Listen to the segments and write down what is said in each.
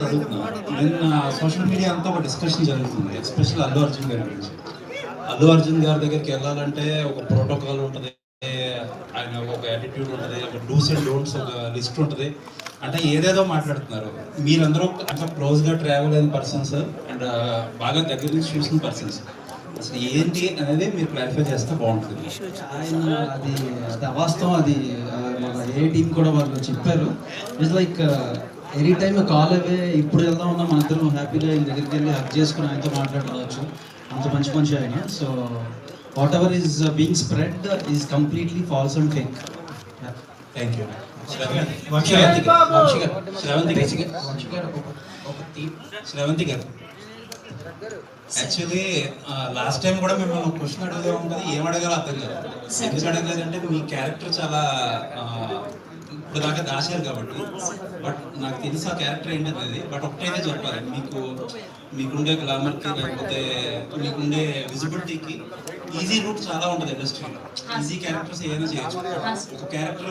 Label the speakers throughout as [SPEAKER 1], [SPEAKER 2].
[SPEAKER 1] నిన్న social media అంతా ఒక డిస్కషన్ జరుగుతుంది ఎస్పెషల్ అల్లు అర్జున్ గారి గురించి. అల్లు అర్జున్ గారి దగ్గరికి వెళ్ళాలంటే ఒక ప్రోటోకాల్ ఉంటుంది ఆయన ఒక యాటిట్యూడ్ ఉంటుంది ఒక డూస్ అండ్ డోంట్స్ ఒక లిస్ట్ ఉంటుంది. అంటే ఏదేదో మాట్లాడుతున్నారు. మీరందరూ అట్లా క్లోజ్గా ట్రావెల్ అయిన పర్సన్స్ అండ్ uh, బాగా దగ్గర నుంచి చూసిన పర్సన్స్ అసలు ఏంటి అనేది మీరు క్లారిఫై చేస్తే బాగుంటుంది.
[SPEAKER 2] ఆయన అది అది అవాస్తవం అది మన ఏ టీం కూడా వాళ్ళు చెప్పారు. It's like uh, any time call అవే ఇప్పుడు వెళ్దాం ఉన్నా మన ఇద్దరం హ్యాపీగా ఆయన దగ్గరికి వెళ్ళి హక్ చేసుకుని ఆయనతో మాట్లాడవచ్చు అంత మంచి మనిషి ఆయన. So whatever is being spread is completely false and fake
[SPEAKER 1] thank you Sravanthi garu actually last time కూడా మిమ్మల్ని ఒక క్వశ్చన్ అడుగుదాం కదా ఏం అడగాలో అర్థం కాదు. ఎందుకు అడగలేదంటే మీ క్యారెక్టర్ చాలా ఆ, ఇప్పుడు దాకా దాచారు కాబట్టి. బట్ నాకు తెలిసి ఆ క్యారెక్టర్ ఏంటనేది బట్ ఒకటైతే చెప్పాలి. మీకు మీకుండే గ్లామర్కి లేకపోతే మీకుండే విజిబిలిటీకి ఈజీ రూట్ చాలా ఉంటుంది ఇండస్ట్రీలో ఈజీ క్యారెక్టర్స్ ఏదైనా చేయొచ్చు. ఒక క్యారెక్టర్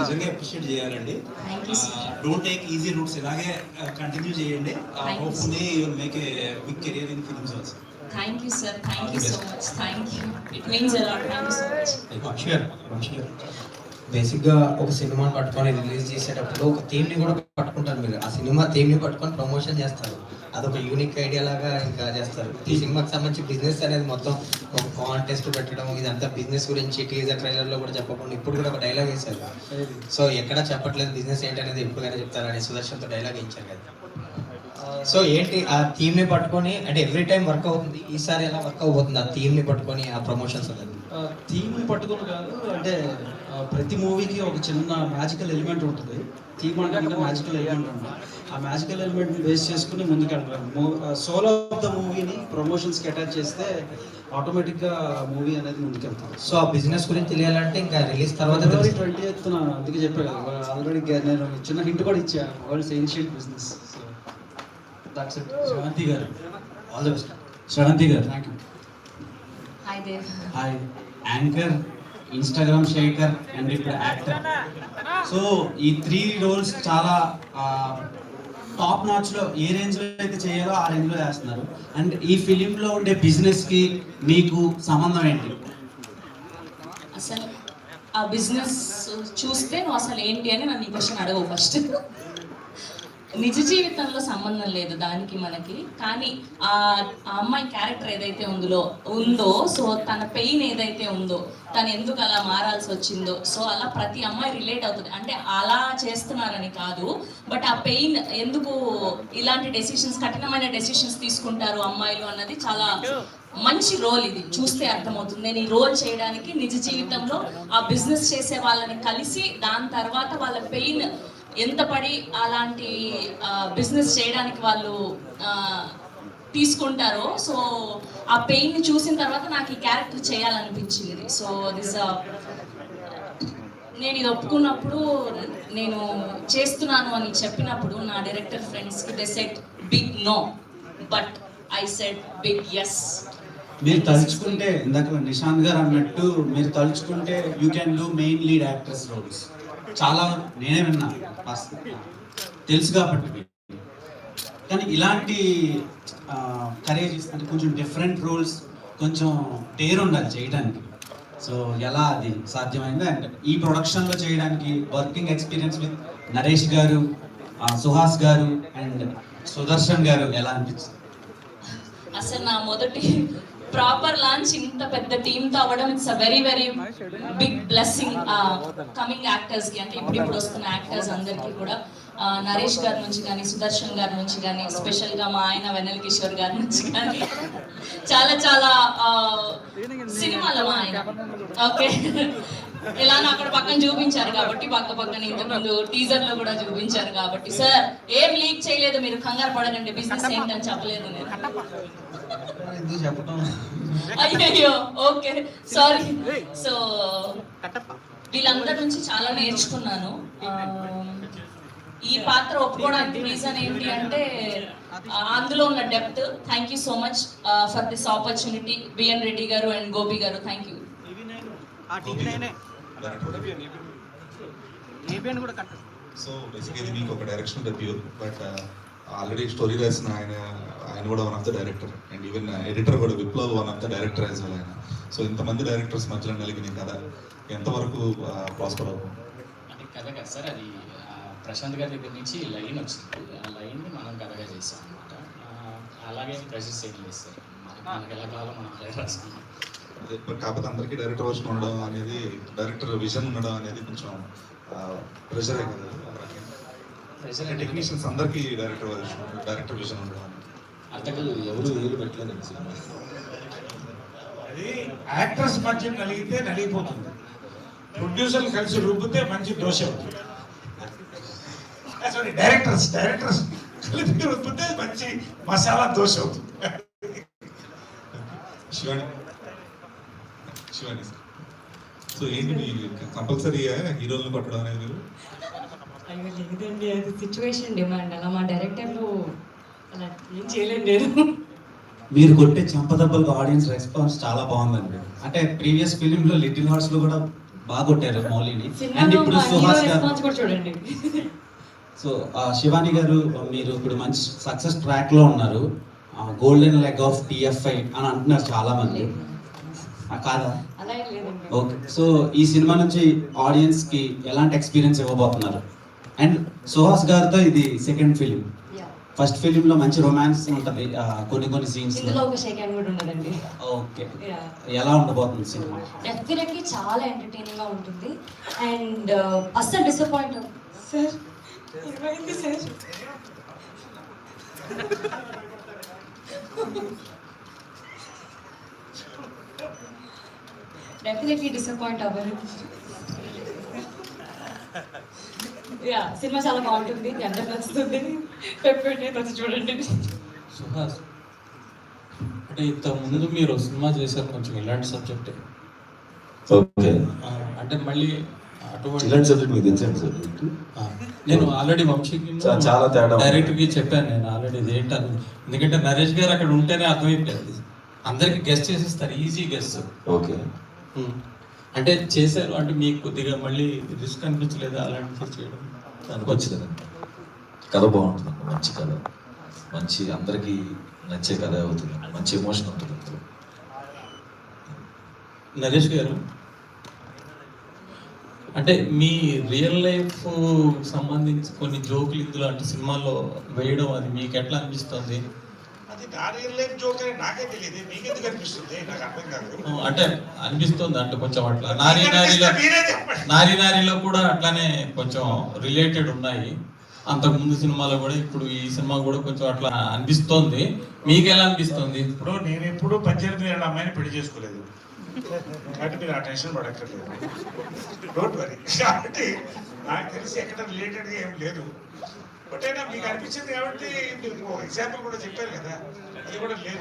[SPEAKER 1] నిజంగా అప్రిషియేట్ చేయాలండి. డోంట్ టేక్ ఈజీ రూట్స్ ఇలాగే కంటిన్యూ చేయండి. Hopefully you'll make a big career in films also
[SPEAKER 3] thank you sir thank you so much thank you it means a lot thank you so much
[SPEAKER 4] garu బేసిక్గా ఒక సినిమాని పట్టుకొని release చేసేటప్పుడు ఒక థీమ్ని కూడా పట్టుకుంటారు మీరు. ఆ సినిమా థీమ్ని పట్టుకొని ప్రమోషన్ చేస్తారు. అదొక యూనిక్ ఐడియా లాగా ఇంకా చేస్తారు. ఈ సినిమాకి సంబంధించి బిజినెస్ అనేది మొత్తం ఒక కాంటెస్ట్ పెట్టడం ఇదంతా బిజినెస్ గురించి టీజర్ ట్రైలర్లో కూడా చెప్పకుండా ఇప్పుడు కూడా ఒక డైలాగ్ వేశారు సో ఎక్కడ చెప్పట్లేదు బిజినెస్ ఏంటనేది ఎప్పుడుగానే చెప్తారని సుదర్శన్తో డైలాగ్ ఇచ్చారు కదా. సో ఏంటి ఆ థీమ్ని పట్టుకొని అంటే ఎవ్రీ టైం వర్క్ అవుతుంది ఈసారి ఎలా వర్క్ అవుతుంది ఆ థీమ్ని పట్టుకొని ఆ ప్రమోషన్స్ అనేది
[SPEAKER 2] థీమ్ని పట్టుకొని కాదు అంటే ప్రతి మూవీకి ఒక చిన్న మ్యాజికల్ ఎలిమెంట్ ఉంటుంది. థీమ్ అంటే మ్యాజికల్ ఎలిమెంట్ ఉంటుంది ఆ మ్యాజికల్ ఎలిమెంట్ని బేస్ చేసుకుని ముందుకు వెళ్ళాలి సోలో ఆఫ్ ద మూవీని ప్రమోషన్స్కి అటాచ్ చేస్తే ఆటోమేటిక్గా మూవీ అనేది ముందుకెళ్తాం
[SPEAKER 4] సో ఆ బిజినెస్ గురించి తెలియాలంటే ఇంకా రిలీజ్ తర్వాత.
[SPEAKER 2] ట్వంటీ ఎయిత్ అందుకే చెప్పా కదా ఆల్రెడీ నేను చిన్న హింట్ కూడా ఇచ్చా. వరల్డ్స్ ఏన్షియంట్ బిజినెస్
[SPEAKER 1] శ్రవంతి గారు.
[SPEAKER 2] All the best
[SPEAKER 1] Sravanthi garu.
[SPEAKER 2] Thank you
[SPEAKER 3] hi Dev
[SPEAKER 1] hi anchor Instagram shaker and ఇప్పుడు యాక్టర్ సో ఈ త్రీ రోల్స్ చాలా టాప్ నాచ్లో ఏ రేంజ్లో అయితే చేయాలో ఆ రేంజ్లో చేస్తున్నారు. అండ్ ఈ ఫిలింలో ఉండే బిజినెస్కి మీకు సంబంధం ఏంటి?
[SPEAKER 3] అసలు ఆ బిజినెస్ చూస్తే నువ్వు అసలు ఏంటి అని నన్ను ఈ క్వశ్చన్ అడగవు ఫస్ట్ నిజ జీవితంలో సంబంధం లేదు దానికి మనకి. కానీ ఆ ఆ అమ్మాయి క్యారెక్టర్ ఏదైతే ఉందో ఉందో సో తన పెయిన్ ఏదైతే ఉందో తను ఎందుకు అలా మారాల్సి వచ్చిందో సో అలా ప్రతి అమ్మాయి రిలేట్ అవుతుంది. అంటే అలా చేస్తున్నారని కాదు బట్ ఆ పెయిన్ ఎందుకు ఇలాంటి డెసిషన్స్ కఠినమైన డెసిషన్స్ తీసుకుంటారు అమ్మాయిలు అన్నది చాలా మంచి రోల్ ఇది. చూస్తే అర్థమవుతుంది. నేను ఈ రోల్ చేయడానికి నిజ జీవితంలో ఆ బిజినెస్ చేసే వాళ్ళని కలిసి దాని తర్వాత వాళ్ళ పెయిన్ ఎంత పడి అలాంటి బిజినెస్ చేయడానికి వాళ్ళు తీసుకుంటారో సో ఆ పెయిన్ని చూసిన తర్వాత నాకు ఈ క్యారెక్టర్ చేయాలనిపించింది. సో దిస్ నేను ఇది ఒప్పుకున్నప్పుడు నేను చేస్తున్నాను అని చెప్పినప్పుడు నా డైరెక్టర్ ఫ్రెండ్స్కి they said big no but I said big yes
[SPEAKER 1] మీరు తలుచుకుంటే ఇందాక నిశాంత్ గారు అన్నట్టు మీరు తలుచుకుంటే you can do main lead actress roles చాలా నేనే విన్నా తెలుసు కాబట్టి. కానీ ఇలాంటి కరేజ్ అంటే కొంచెం డిఫరెంట్ రోల్స్ కొంచెం పేరు ఉండాలి చేయడానికి. సో ఎలా అది సాధ్యమైంది? అండ్ ఈ ప్రొడక్షన్లో చేయడానికి వర్కింగ్ ఎక్స్పీరియన్స్ విత్ నరేష్ గారు సుహాస్ గారు అండ్ సుదర్శన్ గారు ఎలా అనిపించింది
[SPEAKER 3] అసలు నా మొదటి ప్రాపర్ లాంచ్ ఇంత పెద్ద టీమ్తో అవ్వడం it's a very very big blessing coming యాక్టర్స్కి. అంటే ఇప్పుడు ఇప్పుడు వస్తున్న యాక్టర్స్ అందరికీ కూడా uh, నరేష్ గారి నుంచి కానీ సుదర్శన్ గారి నుంచి కానీ స్పెషల్గా మా ఆయన వెనల్ కిషోర్ గారి నుంచి కానీ చాలా చాలా ఆ, సినిమాలో మా ఆయన. ఓకే ఇలా అక్కడ పక్కన చూపించారు కాబట్టి పక్క పక్కన ఇంతకుముందు టీజర్లో కూడా చూపించారు కాబట్టి. సార్ ఏం లీక్ చేయలేదు మీరు కంగారు పడకండి బిజినెస్ ఏంటని చెప్పలేదు నేను.
[SPEAKER 2] ఎందుకు చెప్పటం
[SPEAKER 3] అయ్యో ఓకే. సారీ సో వీళ్ళందరి నుంచి చాలా నేర్చుకున్నాను. ఈ పాత్ర ఒప్పుకోవడానికి రీజన్ ఏంటి అంటే అందులో ఉన్న depth thank you so much for this opportunity BN Reddy garu and Gopi గారు థ్యాంక్ యూ
[SPEAKER 5] సో బేసిక్గా మీకు ఒక direction debut but already story రాసిన ఆయన ఆయన కూడా one of the director and even editor కూడా Viplav one of the director as well ఆయన. సో ఇంతమంది డైరెక్టర్స్ మధ్యలో నలిగిన కథ ఎంతవరకు ప్రాస్పర్ అవుతుంది?
[SPEAKER 6] అది కథ కదా సార్ అది ప్రశాంత్ గారి దగ్గర నుంచి లైన్ వచ్చింది. ఆ లైన్ని మనం కథగా చేసాం అనమాట అలాగే ప్రెసెస్ ఏం లేదు సార్. మనకి ఎలా కావాలో మనం అలాగే రాసుకున్నాం
[SPEAKER 5] కాకపోతే అందరికీ డైరెక్టర్ వర్షన్ ఉండడం అనేది డైరెక్టర్ విజన్ ఉండడం అనేది కొంచెం ప్రెషరే కదా. టెక్నీషియన్స్ అందరికీ డైరెక్టర్ డైరెక్టర్ విజన్ ఉండడం
[SPEAKER 7] ఎవరు పెట్టలేదు సినిమా.
[SPEAKER 8] అది యాక్టర్స్ మధ్య నలిగితే నలిగిపోతుంది. ప్రొడ్యూసర్లు కలిసి రుబ్బితే మంచి దోశ అవుతుంది. సారీ డైరెక్టర్స్ డైరెక్టర్స్ కలిపి రుబ్బితే మంచి మసాలా దోశ అవుతుంది.
[SPEAKER 5] శివాని శివాని సో ఏంటి కంపల్సరీగా హీరోలను పట్టడం అనేది మీరు?
[SPEAKER 9] అయ్యో లేదండి అది సిచ్యువేషన్ డిమాండ్ అలా మా డైరెక్టర్లు అలా ఏం నేను.
[SPEAKER 1] మీరు కొట్టే చంపదెబ్బలకు ఆడియన్స్ రెస్పాన్స్ చాలా బాగుందండి. అంటే ప్రీవియస్ ఫిలిం లో లిటిల్ హార్ట్స్లో కూడా బాగా కొట్టారు మౌలిని. అండ్ ఇప్పుడు సుహాస్ గారు
[SPEAKER 9] చూడండి.
[SPEAKER 1] సో శివాని గారు మీరు ఇప్పుడు మంచి సక్సెస్ ట్రాక్లో ఉన్నారు. గోల్డెన్ లెగ్ ఆఫ్ టిఎఫ్ఐ అని అంటున్నారు చాలా మంది కాదా? ఓకే. సో ఈ సినిమా నుంచి ఆడియన్స్కి ఎలాంటి ఎక్స్పీరియన్స్ ఇవ్వబోతున్నారు? అండ్ సుహాస్ గారితో ఇది సెకండ్ ఫిలిం. ఫస్ట్ ఫిలిం లో మంచి రొమాన్స్ ఉంటది కొన్ని కొన్ని సీన్స్
[SPEAKER 9] ఇందులో ఒక షేక్ హ్యాండ్ కూడా ఉండదండి.
[SPEAKER 1] ఓకే. ఎలా ఉండబోతుంది సినిమా
[SPEAKER 9] డెఫినెట్లీ చాలా ఎంటర్టైనింగ్గా ఉంటుంది. అండ్ అస్సలు డిసప్పాయింట్ సార్ ఏమైంది సార్ డెఫినెట్లీ డిసప్పాయింట్ అవ్వరు. యా సినిమా చాలా బాగుంటుంది అందరికి నచ్చుతుంది. వచ్చి చూడండి.
[SPEAKER 7] సుహాస్ అంటే ఇంత ముందు మీరు సినిమా చేశారు కొంచెం ఇలాంటి సబ్జెక్టే.
[SPEAKER 10] ఓకే.
[SPEAKER 7] అంటే మళ్ళీ
[SPEAKER 10] ఇలాంటి సబ్జెక్ట్ మీకు సబ్జెక్ట్
[SPEAKER 7] నేను ఆల్రెడీ వంశీకి
[SPEAKER 10] చాలా తేడా
[SPEAKER 7] కి చెప్పాను నేను ఆల్రెడీ ఇది ఏంటని ఎందుకంటే నరేష్ గారు అక్కడ ఉంటేనే అర్థమైపోయింది. అందరికి గెస్ట్ చేసేస్తారు ఈజీ గెస్ట్.
[SPEAKER 10] ఓకే.
[SPEAKER 7] అంటే చేశారు అంటే మీకు కొద్దిగా మళ్ళీ రిస్క్ అనిపించలేదా అలాంటివి చేయడం?
[SPEAKER 10] దానికి వచ్చిందండి కథ బాగుంటుంది మంచి కథ. మంచి అందరికీ నచ్చే కథ అవుతుంది మంచి ఎమోషన్ ఉంటుంది అందులో.
[SPEAKER 7] నరేష్ గారు అంటే మీ రియల్ లైఫ్ సంబంధించి కొన్ని జోకులు ఇందులో అంటే సినిమాల్లో వేయడం అది మీకు ఎట్లా అనిపిస్తుంది?
[SPEAKER 8] జోక్ అని నాకే తెలియదు. మీకెందుకు అనిపిస్తుంది? నాకు అర్థం కాదు.
[SPEAKER 7] అంటే అనిపిస్తుంది అంటే కొంచెం అట్లా. నారీ నారీలో నారీ నారీలో కూడా అట్లానే కొంచెం రిలేటెడ్ ఉన్నాయి. అంతకు ముందు సినిమాలో కూడా ఇప్పుడు ఈ సినిమా కూడా కొంచెం అట్లా అనిపిస్తోంది. మీకు ఎలా అనిపిస్తుంది?
[SPEAKER 8] ఇప్పుడు నేను ఎప్పుడు పద్దెనిమిది ఏళ్ళ అమ్మాయిని పెళ్ళి చేసుకోలేదు. కాబట్టి మీరు ఆ టెన్షన్ పడక్కర్లేదు. డోంట్ వరీ కాబట్టి నాకు తెలిసి ఎక్కడ రిలేటెడ్గా ఏం లేదు. బట్ అయినా మీకు అనిపించింది కాబట్టి మీరు ఎగ్జాంపుల్ కూడా చెప్పారు కదా. అది కూడా లేదు.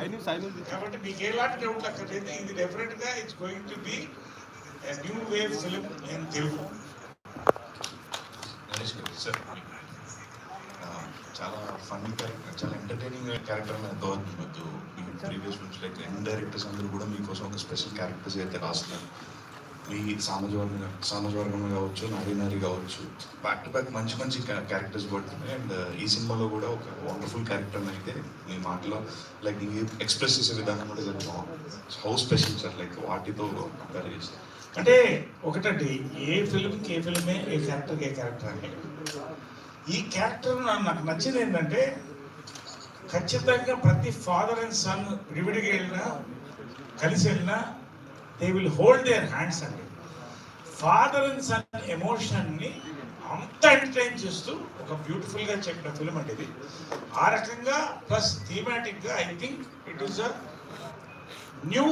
[SPEAKER 8] కాబట్టి మీకు ఎలాంటి డౌట్ అక్కర్లేదు ఇది డెఫినెట్గా it's going to be new wave film in Telugu
[SPEAKER 5] Naresh garu sir ఆ, చాలా ఫన్నీ క్యారెక్టర్ చాలా ఎంటర్టైనింగ్ క్యారెక్టర్ అని అర్థమవుతుంది ప్రీవియస్ నుంచి లైక్ యంగ్ డైరెక్టర్స్ అందరూ కూడా మీకోసం ఒక స్పెషల్ క్యారెక్టర్స్ అయితే రాస్తున్నారు. మీ సామాజ వర్గం కావచ్చు నారీ నారీ కావచ్చు బ్యాక్ టు బ్యాక్ మంచి మంచి క్యారెక్టర్స్ పడుతున్నాయి. అండ్ ఈ సినిమాలో కూడా ఒక వండర్ఫుల్ క్యారెక్టర్ అయితే మీ మాటలో లైక్ మీ ఎక్స్ప్రెస్ చేసే విధానం కూడా చాలా బాగుంది. హౌ స్పెషల్ సార్ లైక్ వాటితో కంపేర్ చేస్తే.
[SPEAKER 8] అంటే ఒకటండి ఏ ఫిల్మ్కి ఏ ఫిల్మే ఏ క్యారెక్టర్కి ఏ క్యారెక్టర్ అని ఈ క్యారెక్టర్ నాకు నచ్చింది ఏంటంటే ఖచ్చితంగా ప్రతి ఫాదర్ అండ్ సన్ విడివిడిగా వెళ్ళినా కలిసి వెళ్ళినా they will hold their hands అండి ఫాదర్ అండ్ సన్ ఎమోషన్ని అంత ఎంటర్టైన్ చేస్తూ ఒక బ్యూటిఫుల్గా చెప్పిన ఫిల్మ్ అండి ఇది. ఆ రకంగా plus థీమాటిక్గా I think it is a new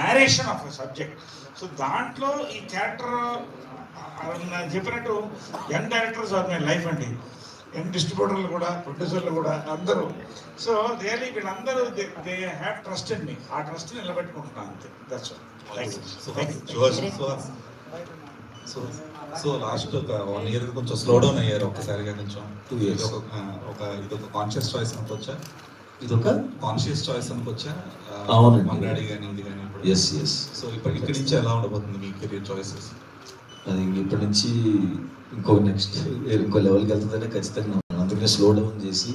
[SPEAKER 8] narration of a subject so దాంట్లో ఈ క్యారెక్టర్ చెప్పినట్టు young directors are my life అండి. యంగ్ డిస్ట్రిబ్యూటర్లు కూడా ప్రొడ్యూసర్లు కూడా అందరూ. సో రియలీ వీళ్ళందరూ they have trust in me ఆ ట్రస్ట్ నిలబెట్టుకుంటున్నాను అంతే. దట్స్
[SPEAKER 5] సో సో లాస్ట్ ఒక వన్ ఇయర్ కొంచెం స్లో డౌన్ అయ్యారు ఒక్కసారిగా కొంచెం.
[SPEAKER 10] Years.
[SPEAKER 5] ఇది ఒక ఇది ఒక కాన్షియస్ చాయిస్ అనుకోవచ్చా
[SPEAKER 10] ఇది ఒక
[SPEAKER 5] కాన్షియస్ చాయిస్ అనుకోవచ్చా. మన్నాడి కానీ ఇది కానీ
[SPEAKER 10] ఎస్ ఎస్
[SPEAKER 5] సో ఇప్పుడు ఇక్కడి నుంచి ఎలా ఉండబోతుంది మీ కెరీర్ చాయిసెస్
[SPEAKER 10] అది ఇప్పటి నుంచి ఇంకో నెక్స్ట్ ఇంకో లెవెల్కి వెళ్తుందంటే ఖచ్చితంగా అందుకనే స్లో డౌన్ చేసి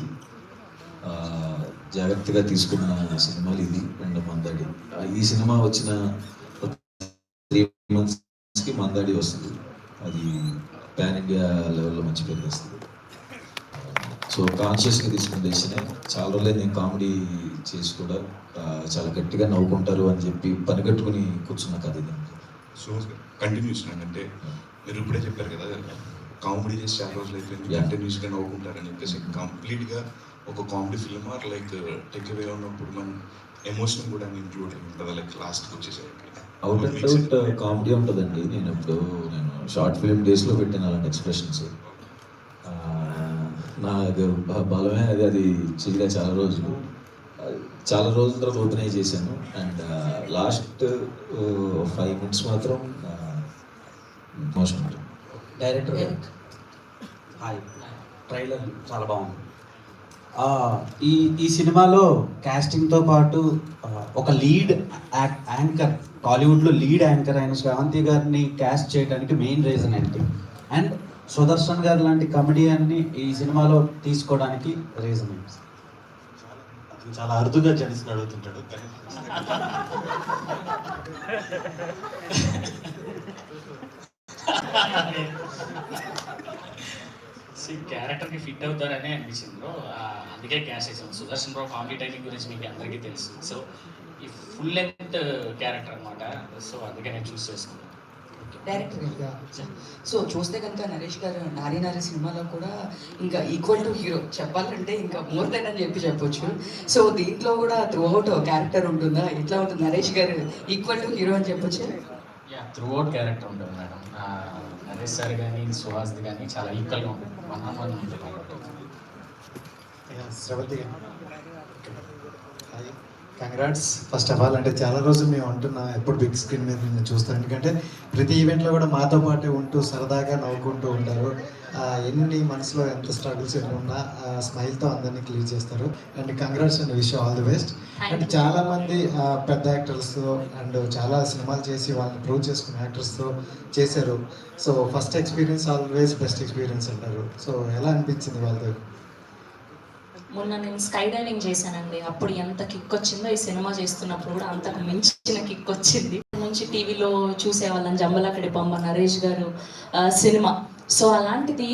[SPEAKER 10] జాగ్రత్తగా తీసుకున్న సినిమాలు ఇది అండ్ మందాడి. ఆ, ఈ సినిమా వచ్చిన త్రీ మంత్స్కి మందాడి వస్తుంది. అది పాన్ ఇండియా లెవెల్లో మంచి పేరు వస్తుంది సో కాన్షియస్గా తీసుకున్న డెసిషనే చాలా రోజులే నేను కామెడీ చేసి కూడా చాలా గట్టిగా నవ్వుకుంటారు అని చెప్పి పని కట్టుకుని కూర్చున్న కథ ఇది.
[SPEAKER 5] సో కంటిన్యూషన్ అంటే మీరు ఇప్పుడే చెప్పారు కదా కామెడీ చేసి చాలా రోజులు అయిపోయింది. కంటిన్యూస్గా నవ్వుకుంటారని చెప్పేసి కంప్లీట్గా ఒక comedy film or like take away ఉన్నప్పుడు మన ఎమోషన్ కూడా ఇంక్లూడ్ అయి ఉంటుంది? లైక్ లాస్ట్కి వచ్చేసరికి.
[SPEAKER 10] అవుట్ అండ్ అవుట్ కామెడీ ఉంటుందండి. నేను ఇప్పుడు నేను షార్ట్ ఫిల్మ్ డేస్లో పెట్టాను అలాంటి ఎక్స్ప్రెషన్స్ నా బలమే అది అది చేయలే చాలా రోజులు. చాలా రోజుల తర్వాత ఓపెన్ చేశాను. అండ్ లాస్ట్ ఫైవ్ మినిట్స్ మాత్రం మోషన్
[SPEAKER 1] డైరెక్టర్ హాయ్. ట్రైలర్ చాలా బాగుంది. ఈ ఈ సినిమాలో క్యాస్టింగ్తో పాటు ఒక లీడ్ యాంకర్ టాలీవుడ్లో లీడ్ యాంకర్ అయిన శ్రావంతి గారిని క్యాస్ట్ చేయడానికి మెయిన్ రీజన్ ఏంటి? అండ్ సుదర్శన్ గారు లాంటి కమెడియన్ని ఈ సినిమాలో తీసుకోవడానికి రీజన్ ఏంటి?
[SPEAKER 11] అతను చాలా అరుదుగా జనిసిన అడుగుతుంటాడు.
[SPEAKER 6] క్యారెక్టర్కి ఫిట్ అవుతారనే అనిపించింది బ్రో అందుకే క్యాష్ చేసాం సుదర్శన్ బ్రో కామెడీ టైమింగ్ గురించి మీకు అందరికీ తెలుసు. సో ఈ ఫుల్ లెంత్ క్యారెక్టర్ అనమాట సో అందుకే నేను చూస్ చేసుకున్నాను.
[SPEAKER 12] డైరెక్టర్ సో చూస్తే కనుక నరేష్ గారు నారీ నారీ సినిమాలో కూడా ఇంకా ఈక్వల్ టు హీరో చెప్పాలంటే ఇంకా మోర్ దెన్ అని చెప్పి చెప్పొచ్చు. సో దీంట్లో కూడా త్రూ అవుట్ క్యారెక్టర్ ఉంటుందా? ఎట్లా ఉంటుంది? నరేష్ గారు ఈక్వల్ టు హీరో అని చెప్పొచ్చు?
[SPEAKER 6] యా త్రూ అవుట్ క్యారెక్టర్ ఉంటుంది మేడం. నరేష్ సార్ కానీ సుహాస్ది కానీ చాలా ఈక్వల్గా ఉంటుంది. వన్ ఆన్ వన్ ఉంటుంది
[SPEAKER 11] Sravanthi congrats first of all అంటే చాలా రోజులు మేము ఉంటున్నాం ఎప్పుడు బిగ్ స్క్రీన్ మీద నేను చూస్తాను. ఎందుకంటే ప్రతి ఈవెంట్లో కూడా మాతో పాటే ఉంటూ సరదాగా నవ్వుకుంటూ ఉంటారు. ఎన్ని మనసులో ఎంత స్ట్రగుల్స్ ఎన్ని ఉన్నా స్మైల్తో అందరినీ క్లియర్ చేస్తారు. And congrats and wish all the best and చాలా మంది ఆ, పెద్ద యాక్టర్స్ అండ్ చాలా సినిమాలు చేసి వాళ్ళని ప్రూవ్ చేసుకున్న యాక్టర్స్తో చేశారు. So first experience always best experience అంటారు. సో ఎలా అనిపించింది వాళ్ళతో?
[SPEAKER 3] మొన్న నేను స్కై డైవింగ్ చేశానండి. అప్పుడు ఎంత కిక్ వచ్చిందో ఈ సినిమా చేస్తున్నప్పుడు కూడా అంతకు మించిన కిక్ వచ్చింది. నుంచి టీవీలో చూసేవాళ్ళం జంబలక్కడి బొమ్మ నరేష్ గారు సినిమా. సో అలాంటిది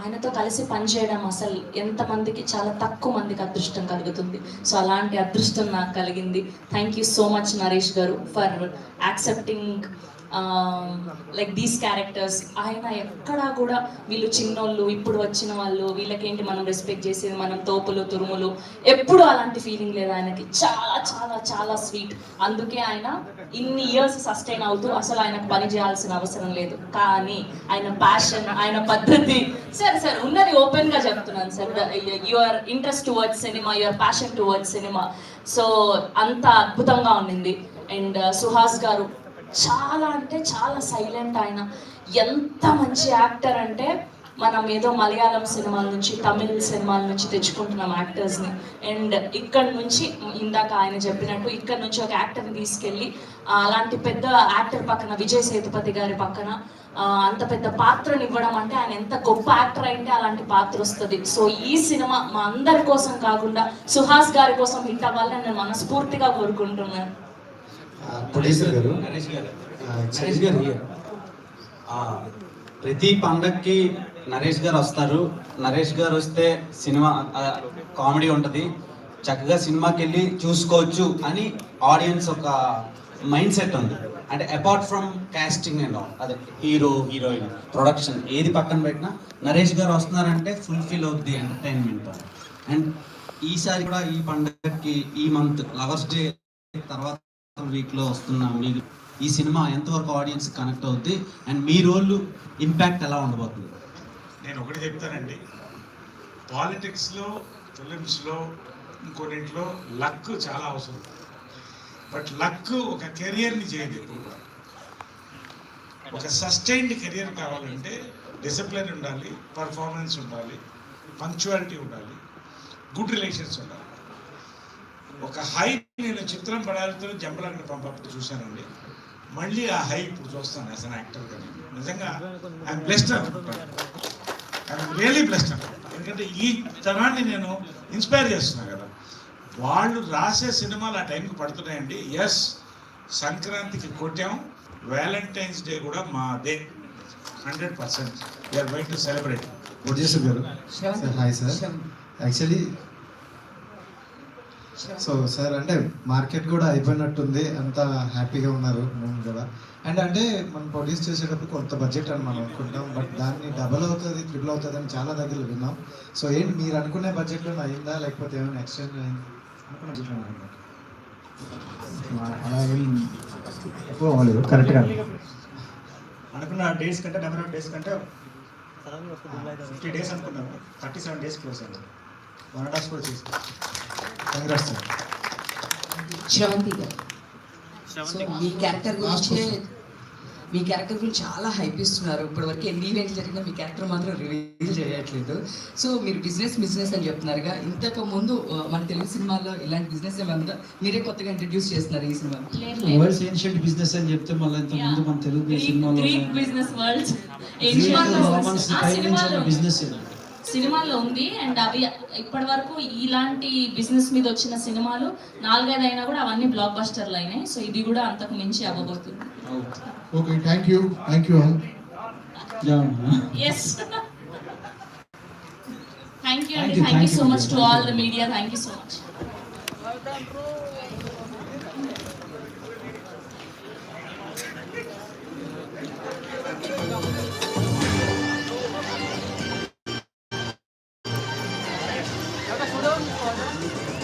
[SPEAKER 3] ఆయనతో కలిసి పనిచేయడం అసలు ఎంతమందికి చాలా తక్కువ మందికి అదృష్టం కలుగుతుంది. సో అలాంటి అదృష్టం నాకు కలిగింది. Thank you so much Naresh garu for accepting like these characters ఆయన ఎక్కడా కూడా వీళ్ళు చిన్నోళ్ళు ఇప్పుడు వచ్చిన వాళ్ళు వీళ్ళకేంటి మనం రెస్పెక్ట్ చేసేది? మనం తోపులు తురుములు. ఎప్పుడు అలాంటి ఫీలింగ్ లేదు ఆయనకి. చాలా చాలా చాలా స్వీట్ అందుకే ఆయన ఇన్ని ఇయర్స్ సస్టైన్ అవుతూ అసలు ఆయనకు పని చేయాల్సిన అవసరం లేదు. కానీ ఆయన ప్యాషన్ ఆయన పద్ధతి. సరే సార్ ఉన్నది ఓపెన్గా చెప్తున్నాను sir. Your interest towards cinema your passion towards cinema so అంత అద్భుతంగా ఉండింది. అండ్ uh, సుహాస్ గారు చాలా అంటే చాలా సైలెంట్ ఆయన. ఎంత మంచి యాక్టర్ అంటే మనం ఏదో మలయాళం సినిమాల నుంచి తమిళ్ సినిమాల నుంచి తెచ్చుకుంటున్నాం యాక్టర్స్ని అండ్ ఇక్కడ నుంచి ఇందాక ఆయన చెప్పినట్టు ఇక్కడ నుంచి ఒక యాక్టర్ని తీసుకెళ్ళి అలాంటి పెద్ద యాక్టర్ పక్కన విజయ్ సేతుపతి గారి పక్కన అంత పెద్ద పాత్రని ఇవ్వడం అంటే ఆయన ఎంత గొప్ప యాక్టర్ అయితే అలాంటి పాత్ర వస్తుంది. సో ఈ సినిమా మా అందరి కోసం కాకుండా సుహాస్ గారి కోసం హిట్ అవ్వాలని నేను మనస్ఫూర్తిగా కోరుకుంటున్నాను.
[SPEAKER 11] ప్రొడ్యూసర్ గారు.
[SPEAKER 1] నరేష్ గారు. ప్రతి పండక్కి నరేష్ గారు వస్తారు. నరేష్ గారు వస్తే సినిమా కామెడీ ఉంటుంది. చక్కగా సినిమాకి వెళ్ళి చూసుకోవచ్చు అని ఆడియన్స్ ఒక మైండ్ సెట్ ఉంది. అంటే apart from casting and all అదే హీరో హీరోయిన్ ప్రొడక్షన్ ఏది పక్కన పెట్టినా నరేష్ గారు వస్తున్నారంటే ఫుల్ఫిల్ అవుద్ది ఎంటర్టైన్మెంట్ అండ్ ఈసారి కూడా ఈ పండగకి ఈ మంత్ లవర్స్ డే తర్వాత వీక్లో వస్తున్న మీరు ఈ సినిమా ఎంతవరకు ఆడియన్స్ కనెక్ట్ అవుద్ది? అండ్ మీ రోల్ ఇంపాక్ట్ ఎలా ఉండబోతుంది?
[SPEAKER 8] నేను ఒకటి చెప్తానండి. పాలిటిక్స్లో ఫిలిమ్స్లో ఇంకొన్నింటిలో లక్ చాలా అవసరం. బట్ లక్ ఒక కెరియర్ని చేయదు ఒక సస్టైన్డ్ కెరియర్ కావాలంటే డిసిప్లిన్ ఉండాలి పర్ఫార్మెన్స్ ఉండాలి పంక్చువాలిటీ ఉండాలి గుడ్ రిలేషన్స్ ఉండాలి. ఒక హై నేను చిత్రం పడాలతో జంబలక్కడ పంపప్పుడు చూశానండి. మళ్ళీ ఆ హై ఇప్పుడు చూస్తాను యాజ్ అన్ యాక్టర్ కానీ నిజంగా ఐఎమ్ బ్లెస్డ్ అనుకుంటాను. ఐఎమ్ రియలీ బ్లెస్డ్ అనుకుంటాను. ఎందుకంటే ఈ తరాన్ని నేను ఇన్స్పైర్ చేస్తున్నా కదా. వాళ్ళు రాసే సినిమాలు ఆ టైంకి పడుతున్నాయండి. ఎస్ సంక్రాంతికి కొట్టాం. వ్యాలంటైన్స్ డే కూడా మాదే. Hundred percent. We're going to celebrate
[SPEAKER 11] garu. Sir hi sir actually so sir అంటే మార్కెట్ కూడా అయిపోయినట్టుంది. అంతా హ్యాపీగా ఉన్నారు మేము కూడా. అండ్ అంటే మనం ప్రొడ్యూస్ చేసేటప్పుడు కొంత బడ్జెట్ అని మనం అనుకుంటాం. బట్ దాన్ని డబల్ అవుతుంది ట్రిపుల్ అవుతుంది అని చాలా దగ్గర విన్నాం. సో ఏంటి మీరు అనుకునే బడ్జెట్లో అయిందా? లేకపోతే ఏమైనా ఎక్స్టెండ్ అయింది? అనుకున్న బడ్జెట్లో అయిందా?
[SPEAKER 13] అలా ఏం ఎక్కువ అవ్వలేదు. కరెక్ట్గా
[SPEAKER 14] అనుకున్న డేస్ కంటే నెంబర్ ఆఫ్ డేస్ కంటే ఫిఫ్టీ డేస్ అనుకున్నాము థర్టీ సెవెన్ డేస్ క్లోజ్ అయింది వన్ అండ్ హాఫ్ కూడా చేసి.
[SPEAKER 12] శ్రవంతి సో మీ క్యారెక్టర్ గురించి మీ క్యారెక్టర్ గురించి చాలా హైప్ ఇస్తున్నారు. ఇప్పటి వరకు ఎన్ని ఈవెంట్లు జరిగినా మీ క్యారెక్టర్ మాత్రం రివీల్ చేయట్లేదు. సో మీరు బిజినెస్ బిజినెస్ అని చెప్తున్నారుగా. ఇంతకు ముందు మన తెలుగు సినిమాల్లో ఇలాంటి బిజినెస్ ఏమన్నా మీరే కొత్తగా ఇంట్రడ్యూస్ చేస్తున్నారు ఈ సినిమా.
[SPEAKER 2] వరల్డ్స్ ఏన్షియంట్ బిజినెస్ అని చెప్తే మళ్ళీ ఇంత ముందు మన తెలుగు సినిమాలో
[SPEAKER 3] బిజినెస్ వరల్డ్
[SPEAKER 2] రోమన్స్ టైం నుంచి బిజినెస్
[SPEAKER 3] సినిమాల్లో ఉంది. అండ్ అవి ఇప్పటి వరకు ఇలాంటి బిజినెస్ మీద వచ్చిన సినిమాలు నాలుగైదు అయినా కూడా అవన్నీ బ్లాక్ బస్టర్లు అయినాయి సో ఇది కూడా అంతకు మించి అవ్వబోతుంది.
[SPEAKER 13] Okay thank you thank you
[SPEAKER 3] yes thank you
[SPEAKER 2] Thank
[SPEAKER 3] అండి
[SPEAKER 2] you,
[SPEAKER 3] thank you
[SPEAKER 2] thank
[SPEAKER 3] so. Much to all the media thank you so much 那土豆，你炒什呢？